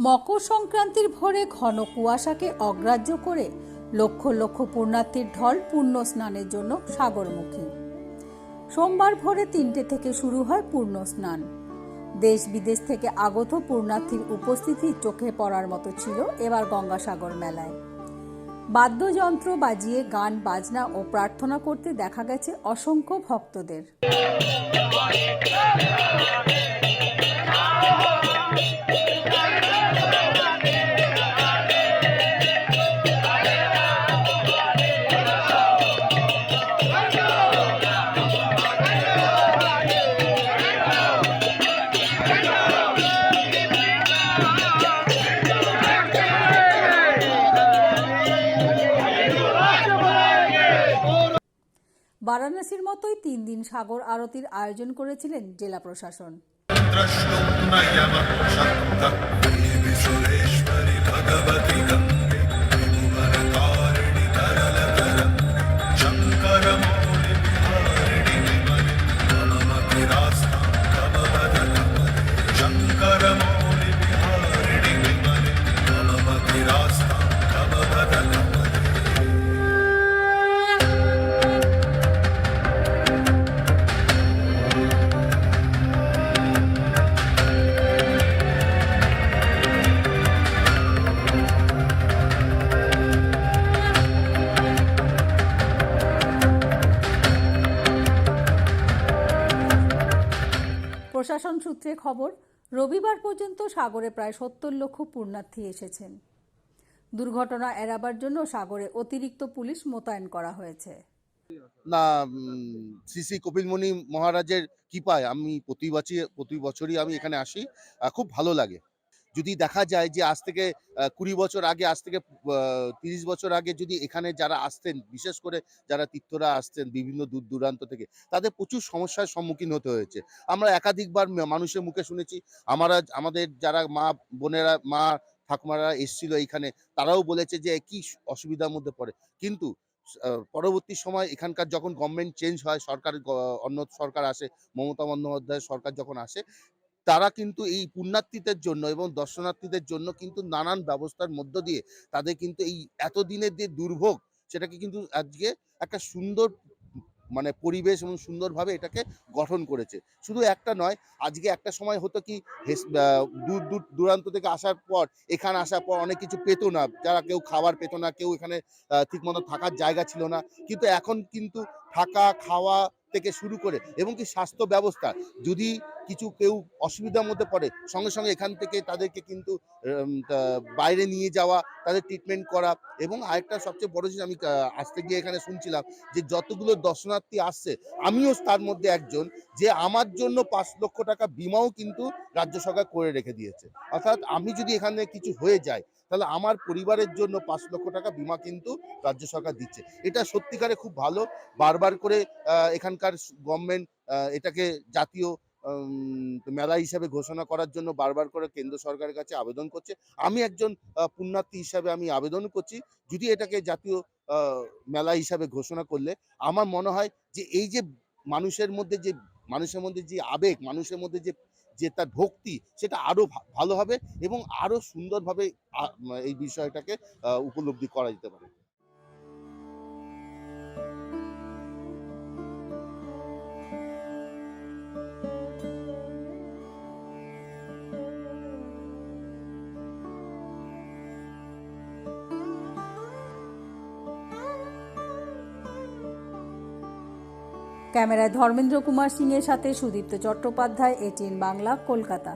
মকর সংক্রান্তির ভোরে ঘন কুয়াশাকে অগ্রাহ্য করে লক্ষ লক্ষ পুণ্যার্থীর ঢল পূর্ণ স্নানের জন্য সাগরমুখী। সোমবার ভোরে তিনটে থেকে শুরু হয় পূর্ণ স্নান। দেশ বিদেশ থেকে আগত পূর্ণার্থীর উপস্থিতি চোখে পড়ার মতো ছিল এবার গঙ্গাসাগর মেলায়। বাদ্যযন্ত্র বাজিয়ে গান, বাজনা ও প্রার্থনা করতে দেখা গেছে অসংখ্য ভক্তদের। বারাণসীর মতোই তিন দিন সাগর আরতির আয়োজন করেছিলেন জেলা প্রশাসন। প্রশাসন সূত্রে খবর, রবিবার পর্যন্ত সাগরে প্রায় সত্তর লক্ষ পূর্ণার্থী এসেছেন। দুর্ঘটনা এড়াবার জন্য সাগরে অতিরিক্ত পুলিশ মোতায়েন করা হয়েছে। না শ্রী শ্রী কপিলমণি মহারাজের কৃপায় আমি প্রতি বছর প্রতি বছরই আমি এখানে আসি। খুব ভালো লাগে। যদি দেখা যায় যে আজ থেকে কুড়ি বছর আগে, আজ থেকে তিরিশ বছর আগে যদি এখানে যারা আসতেন, বিশেষ করে যারা তীর্থরা আসতেন বিভিন্ন দূর দূরান্ত থেকে, তাদের প্রচুর সমস্যার সম্মুখীন হতে হয়েছে। আমরা একাধিকবার মানুষের মুখে শুনেছি, আমরা, আমাদের যারা মা বোনেরা, মা ঠাকুমারা এসেছিল এইখানে, তারাও বলেছে যে কি অসুবিধার মধ্যে পড়ে। কিন্তু পরবর্তী সময় এখানকার যখন গভর্নমেন্ট চেঞ্জ হয়, সরকার অন্য সরকার আসে, মমতা বন্দ্যোপাধ্যায়ের সরকার যখন আসে তারা কিন্তু এই পুণ্যার্থীদের জন্য এবং দর্শনার্থীদের জন্য কিন্তু নানান ব্যবস্থার মধ্য দিয়ে তাদের কিন্তু এই এতদিনের যে দুর্ভোগ, সেটাকে কিন্তু আজকে একটা সুন্দর মানে পরিবেশ এবং সুন্দরভাবে এটাকে গঠন করেছে। শুধু একটা নয়, আজকে একটা সময় হতো কি দূর দূর, দূরান্ত থেকে আসার পর, এখানে আসার পর অনেক কিছু পেতো না। যারা কেউ খাবার পেতো না, কেউ এখানে ঠিকমতো থাকার জায়গা ছিল না। কিন্তু এখন কিন্তু থাকা, খাওয়া থেকে শুরু করে এবং কি স্বাস্থ্য ব্যবস্থা, যদি কিছু কেউ অসুবিধার মধ্যে পড়ে, সঙ্গে সঙ্গে এখান থেকে তাদেরকে কিন্তু বাইরে নিয়ে যাওয়া, তাদের ট্রিটমেন্ট করা এবং আরেকটা সবচেয়ে বড় জিনিস আমি আসতে গিয়ে এখানে শুনছিলাম যে যতগুলো দর্শনার্থী আসছে, আমিও তার মধ্যে একজন যে আমার জন্য পাঁচ লক্ষ টাকা বিমাও কিন্তু রাজ্য সরকার করে রেখে দিয়েছে। অর্থাৎ আমি যদি এখানে কিছু হয়ে যায় তাহলে আমার পরিবারের জন্য পাঁচ লক্ষ টাকা বিমা কিন্তু রাজ্য সরকার দিচ্ছে। এটা সত্যিকারে খুব ভালো। বারবার করে এখানকার গভর্নমেন্ট এটাকে জাতীয় মেলা হিসাবে ঘোষণা করার জন্য বারবার করে কেন্দ্র সরকারের কাছে আবেদন করছে। আমি একজন পুণ্যার্থী হিসাবে আমি আবেদন করছি। যদি এটাকে জাতীয় মেলা হিসাবে ঘোষণা করলে আমার মনে হয় যে, এই যে মানুষের মধ্যে যে, মানুষের মধ্যে যে আবেগ, মানুষের মধ্যে যে যে তার ভক্তি সেটা আরও ভালো হবে এবং আরও সুন্দরভাবে এই বিষয়টাকে উপলব্ধি করা যেতে পারে। ক্যামেরায় ধর্মেন্দ্র কুমার সিংয়ের সাথে সুদীপ্ত চট্টোপাধ্যায় এটিএন বাংলা কলকাতা।